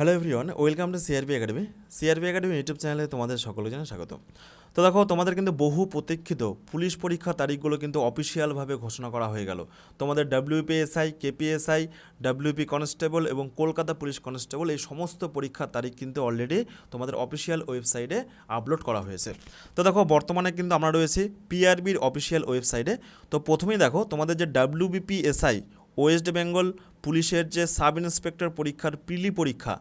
Hello everyone welcome to CRP academy CRP academy YouTube চ্যানেলে তোমাদের সকলকে জানাই স্বাগত তো দেখো, তোমাদের কিন্তু বহু প্রতীক্ষিত পুলিশ পরীক্ষার তারিখগুলো কিন্তু অফিসিয়ালভাবে ঘোষণা করা হয়ে গেল। তোমাদের ডাব্লিউপিএসআই কেপিএসআই ডাব্লিউপি কনস্টেবল এবং কলকাতা পুলিশ কনস্টেবল এই সমস্ত পরীক্ষার তারিখ কিন্তু অলরেডি তোমাদের অফিসিয়াল ওয়েবসাইটে আপলোড করা হয়েছে। তো দেখো, বর্তমানে কিন্তু আমরা রয়েছি পিআরবির অফিসিয়াল ওয়েবসাইটে তো প্রথমেই দেখো, তোমাদের যে ডাব্লিউবিপিএসআই ওয়েস্ট বেঙ্গল পুলিশের যে সাব ইন্সপেক্টর পরীক্ষার প্রিলি পরীক্ষা,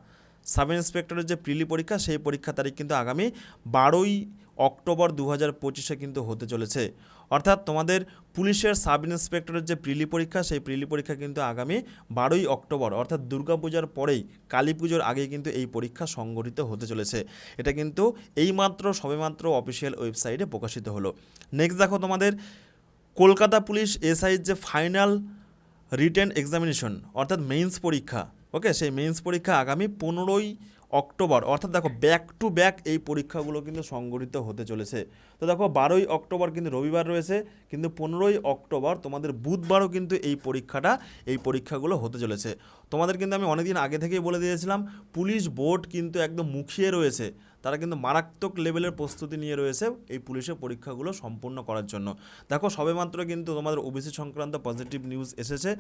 সাব ইন্সপেক্টরের যে প্রিলি পরীক্ষা, সেই পরীক্ষা তারিখ কিন্তু আগামী বারোই অক্টোবর দু হাজার পঁচিশে কিন্তু হতে চলেছে। অর্থাৎ তোমাদের পুলিশের সাব ইন্সপেক্টরের যে প্রিলি পরীক্ষা, সেই প্রিলি পরীক্ষা কিন্তু আগামী বারোই অক্টোবর, অর্থাৎ দুর্গাপূজার পরেই কালী পুজোর আগেই কিন্তু এই পরীক্ষা সংগঠিত হতে চলেছে। এটা কিন্তু এইমাত্র, সবেমাত্র অফিসিয়াল ওয়েবসাইটে প্রকাশিত হলো। নেক্সট দেখো তোমাদের, কলকাতা পুলিশ এসআইয়ের যে ফাইনাল রিটেন এক্সামিনেশন অর্থাৎ মেইন্স পরীক্ষা ওকে সেই মেইন্স পরীক্ষা আগামী পনেরোই অক্টোবর, অর্থাৎ দেখো ব্যাক টু ব্যাক এই পরীক্ষাগুলো কিন্তু সংগঠিত হতে চলেছে। তো দেখো বারোই অক্টোবর কিন্তু রবিবার রয়েছে, কিন্তু পনেরোই অক্টোবর তোমাদের বুধবারও কিন্তু এই পরীক্ষাটা, এই পরীক্ষাগুলো হতে চলেছে। তোমাদের কিন্তু আমি অনেকদিন আগে থেকেই বলে দিয়েছিলাম, পুলিশ বোর্ড কিন্তু একদম মুখিয়ে রয়েছে। তারা কিন্তু মারাত্মক লেভেলের প্রস্তুতি নিয়ে রয়েছে এই পুলিশের পরীক্ষাগুলো সম্পূর্ণ করার জন্য। দেখো, সবেমাত্র কিন্তু তোমাদের ওবিসি সংক্রান্ত পজিটিভ নিউজ এসেছে।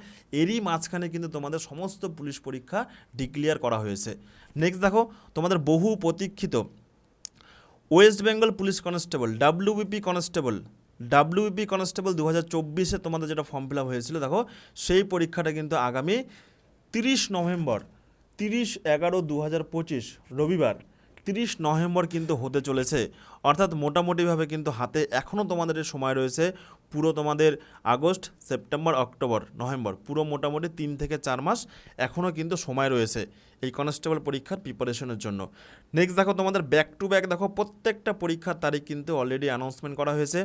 এরই মাঝখানে কিন্তু তোমাদের সমস্ত পুলিশ পরীক্ষা ডিক্লিয়ার করা হয়েছে। নেক্সট দেখো, তোমাদের বহু প্রতীক্ষিত। West Bengal police constable WBP constable WBP constable দু হাজার চব্বিশে তোমাদের যেটা ফর্ম ফিল আপ হয়েছিল, দেখো, সেই পরীক্ষাটা কিন্তু আগামী তিরিশ নভেম্বর, তিরিশ এগারো দু হাজার পঁচিশ রবিবার তিরিশ নভেম্বর কিন্তু হতে চলেছে। অর্থাৎ মোটামুটিভাবে কিন্তু হাতে এখনও তোমাদের সময় রয়েছে। পুরো তোমাদের আগস্ট, সেপ্টেম্বর, অক্টোবর, নভেম্বর, পুরো মোটামুটি তিন থেকে চার মাস এখনও কিন্তু সময় রয়েছে। এই কনস্টেবল পরীক্ষার প্রিপারেশনের জন্য। নেক্সট দেখো তোমাদের ব্যাক টু ব্যাক দেখো, প্রত্যেকটা পরীক্ষার তারিখ কিন্তু অলরেডি অ্যানাউন্সমেন্ট করা হয়েছে।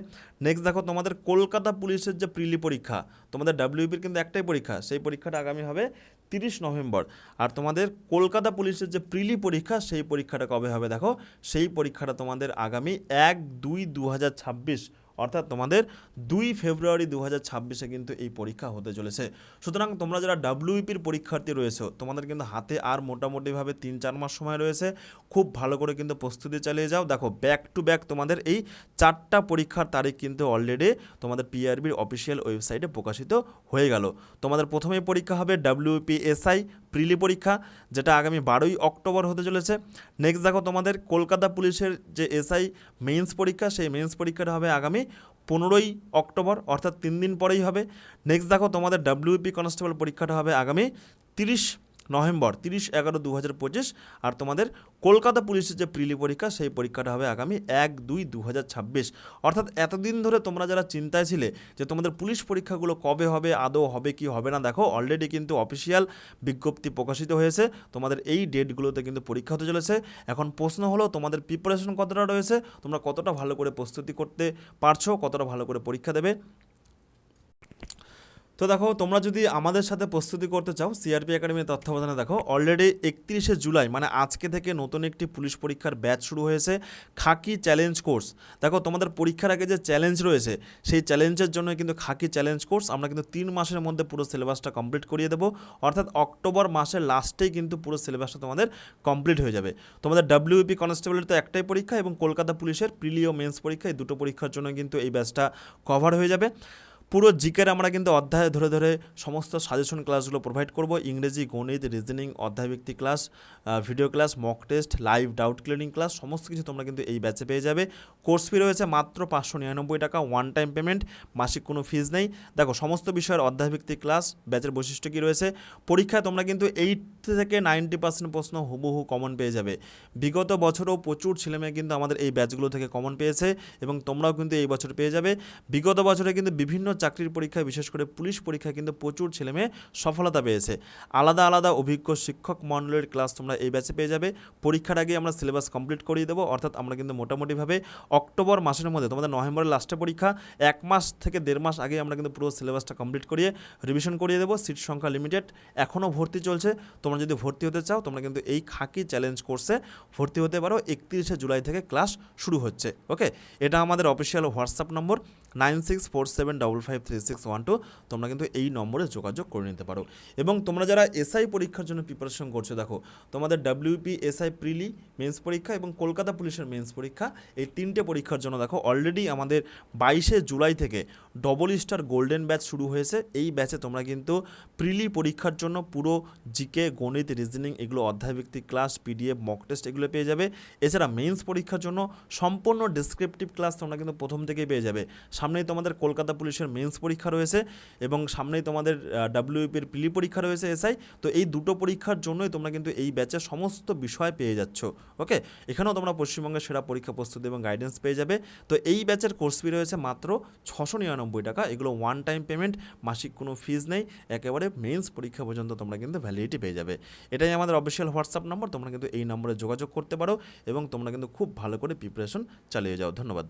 নেক্সট দেখো তোমাদের কলকাতা পুলিশের যে প্রিলি পরীক্ষা, তোমাদের ডাব্লিউপির কিন্তু একটাই পরীক্ষা, সেই পরীক্ষাটা আগামী হবে তিরিশ নভেম্বর। আর তোমাদের কলকাতা পুলিশের যে প্রিলি পরীক্ষা, সেই পরীক্ষাটা কবে হবে দেখো? সেই পরীক্ষাটা তোমাদের আগামী এক দুই দু হাজার ছাব্বিশ অর্থাৎ তোমাদের দুই ফেব্রুয়ারি দু হাজার ছাব্বিশে কিন্তু এই পরীক্ষা হতে চলেছে। সুতরাং তোমরা যারা ডাব্লিউপির পরীক্ষার্থী রয়েছো, তোমাদের কিন্তু হাতে আর মোটামুটিভাবে তিন চার মাস সময় রয়েছে। খুব ভালো করে কিন্তু প্রস্তুতি চালিয়ে যাও। দেখো ব্যাক টু ব্যাক তোমাদের এই চারটা পরীক্ষার তারিখ কিন্তু অলরেডি তোমাদের পিআরবির অফিসিয়াল ওয়েবসাইটে প্রকাশিত হয়ে গেল। তোমাদের প্রথমেই পরীক্ষা হবে ডাব্লিউপিএসআই প্রিলি পরীক্ষা, যেটা আগামী বারোই অক্টোবর হতে চলেছে। নেক্সট দেখো, তোমাদের কলকাতা পুলিশের যে এসআই মেইনস পরীক্ষা, সেই মেইনস পরীক্ষাটা হবে আগামী পনেরোই অক্টোবর, অর্থাৎ তিন দিন পরেই হবে। নেক্সট দেখো, তোমাদের ডাব্লিউপি কনস্টেবল পরীক্ষাটা হবে আগামী তিরিশ নভেম্বর তিরিশ এগারো দু হাজার পঁচিশ। আর তোমাদের কলকাতা পুলিশের যে প্রিলি পরীক্ষা, সেই পরীক্ষাটা হবে আগামী এক দুই দু হাজার ছাব্বিশ। অর্থাৎ এতদিন ধরে তোমরা যারা চিন্তায় ছিলে যে তোমাদের পুলিশ পরীক্ষাগুলো কবে হবে, আদৌ হবে কি হবে না, দেখো অলরেডি কিন্তু অফিসিয়াল বিজ্ঞপ্তি প্রকাশিত হয়েছে। তোমাদের এই ডেটগুলোতে কিন্তু পরীক্ষা হতে চলেছে। এখন প্রশ্ন হলো, তোমাদের প্রিপারেশন কতটা রয়েছে? তোমরা কতটা ভালো করে প্রস্তুতি করতে পারছ, কতটা ভালো করে পরীক্ষা দেবে? তো দেখো, তোমরা যদি আমাদের সাথে প্রস্তুতি করতে চাও সিআরপি একাডেমির তত্ত্বাবধানে দেখো অলরেডি একত্রিশে জুলাই মানে আজকে থেকে নতুন একটি পুলিশ পরীক্ষার ব্যাচ শুরু হয়েছে, খাকি চ্যালেঞ্জ কোর্স দেখো, তোমাদের পরীক্ষার আগে যে চ্যালেঞ্জ রয়েছে, সেই চ্যালেঞ্জের জন্য কিন্তু খাকি চ্যালেঞ্জ কোর্স আমরা কিন্তু তিন মাসের মধ্যে পুরো সিলেবাসটা কমপ্লিট করিয়ে দেবো। অর্থাৎ অক্টোবর মাসের লাস্টেই কিন্তু পুরো সিলেবাসটা তোমাদের কমপ্লিট হয়ে যাবে। তোমাদের ডাব্লিউপি কনস্টেবলের তো একটাই পরীক্ষা এবং কলকাতা পুলিশের প্রিলিও মেন্স পরীক্ষা, এই দুটো পরীক্ষার জন্য কিন্তু এই ব্যাচটা কভার হয়ে যাবে। পুরো জিকের আমরা কিন্তু অধ্যায় ধরে ধরে সমস্ত সাজেশন ক্লাসগুলো প্রোভাইড করব। ইংরেজি, গণিত reasoning অধ্যায়ভিত্তিক class video class mock test live doubt clearing class সমস্ত কিছু তোমরা কিন্তু এই ব্যাচে পেয়ে যাবে। কোর্স ফি রয়েছে মাত্র পাঁচশো নিরানব্বই টাকা ওয়ান টাইম পেমেন্ট মাসিক কোনো ফিজ নেই। দেখো, সমস্ত বিষয়ের অধ্যায়ভিত্তিক ক্লাস ব্যাচের বৈশিষ্ট্য কী রয়েছে? পরীক্ষায় তোমরা কিন্তু এইট থেকে নাইনটি পার্সেন্ট প্রশ্ন হুবহু কমন পেয়ে যাবে। বিগত বছরও প্রচুর ছেলেমেয়ে কিন্তু আমাদের এই ব্যাচগুলো থেকে কমন পেয়েছে এবং তোমরাও কিন্তু এই বছর পেয়ে যাবে। বিগত বছরে কিন্তু বিভিন্ন চাকরির পরীক্ষায়, বিশেষ করে পুলিশ পরীক্ষায় কিন্তু প্রচুর ছেলেমেয়ে সফলতা পেয়েছে। আলাদা আলাদা অভিজ্ঞ শিক্ষক মণ্ডলের ক্লাস তোমরা এই ব্যাচে পেয়ে যাবে। পরীক্ষার আগে আমরা সিলেবাস কমপ্লিট করিয়ে দেবো। অর্থাৎ আমরা কিন্তু মোটামুটিভাবে অক্টোবর মাসের মধ্যে, তোমাদের নভেম্বরের লাস্টে পরীক্ষা, এক মাস থেকে দেড় মাস আগে আমরা কিন্তু পুরো সিলেবাসটা কমপ্লিট করিয়ে রিভিশন করিয়ে দেবো। সিট সংখ্যা লিমিটেড এখনও ভর্তি চলছে। তোমরা যদি ভর্তি হতে চাও, তোমরা কিন্তু এই খাকি চ্যালেঞ্জ কোর্সে ভর্তি হতে পারো। একত্রিশে জুলাই থেকে ক্লাস শুরু হচ্ছে। ওকে এটা আমাদের official WhatsApp number nine six four seven double five three six one two তোমরা কিন্তু এই নম্বরে যোগাযোগ করে নিতে পারো। এবং তোমরা যারা এসআই পরীক্ষার জন্য প্রিপারেশন করছ, দেখো, তোমাদের ডাব্লিউপি এসআই প্রিলি মেন্স পরীক্ষা এবং কলকাতা পুলিশের মেন্স পরীক্ষা, এই তিনটে পরীক্ষার জন্য দেখো অলরেডি আমাদের বাইশে জুলাই থেকে ডবল স্টার গোল্ডেন ব্যাচ শুরু হয়েছে। এই ব্যাচে তোমরা কিন্তু প্রিলি পরীক্ষার জন্য পুরো জিকে গণিত রিজনিং এগুলো অধ্যায়ভিত্তিক ক্লাস পিডিএফ মক টেস্ট এগুলো পেয়ে যাবে। এছাড়া মেন্স পরীক্ষার জন্য সম্পূর্ণ ডিসক্রিপটিভ ক্লাস তোমরা কিন্তু প্রথম থেকেই পেয়ে যাবে। সামনেই তোমাদের কলকাতা পুলিশের মেন্স পরীক্ষা রয়েছে এবং সামনেই তোমাদের ডাব্লিউপির প্রিলি পরীক্ষা রয়েছে এসআই। তো এই দুটো পরীক্ষার জন্যই তোমরা কিন্তু এই ব্যাচে সমস্ত বিষয় পেয়ে যাচ্ছ ওকে এখানেও তোমরা পশ্চিমবঙ্গের সেরা পরীক্ষা প্রস্তুতি এবং গাইডেন্স পেয়ে যাবে। তো এই ব্যাচের কোর্স ফি রয়েছে মাত্র ছশো নিরানব্বই টাকা। এগুলো ওয়ান টাইম পেমেন্ট মাসিক কোনো ফিজ নেই, একেবারে মেন্স পরীক্ষা পর্যন্ত তোমরা কিন্তু ভ্যালিডিটি পেয়ে যাবে। এটাই আমাদের অফিসিয়াল হোয়াটসঅ্যাপ নম্বর তোমরা কিন্তু এই নম্বরে যোগাযোগ করতে পারো এবং তোমরা কিন্তু খুব ভালো করে প্রিপারেশন চালিয়ে যাও। ধন্যবাদ।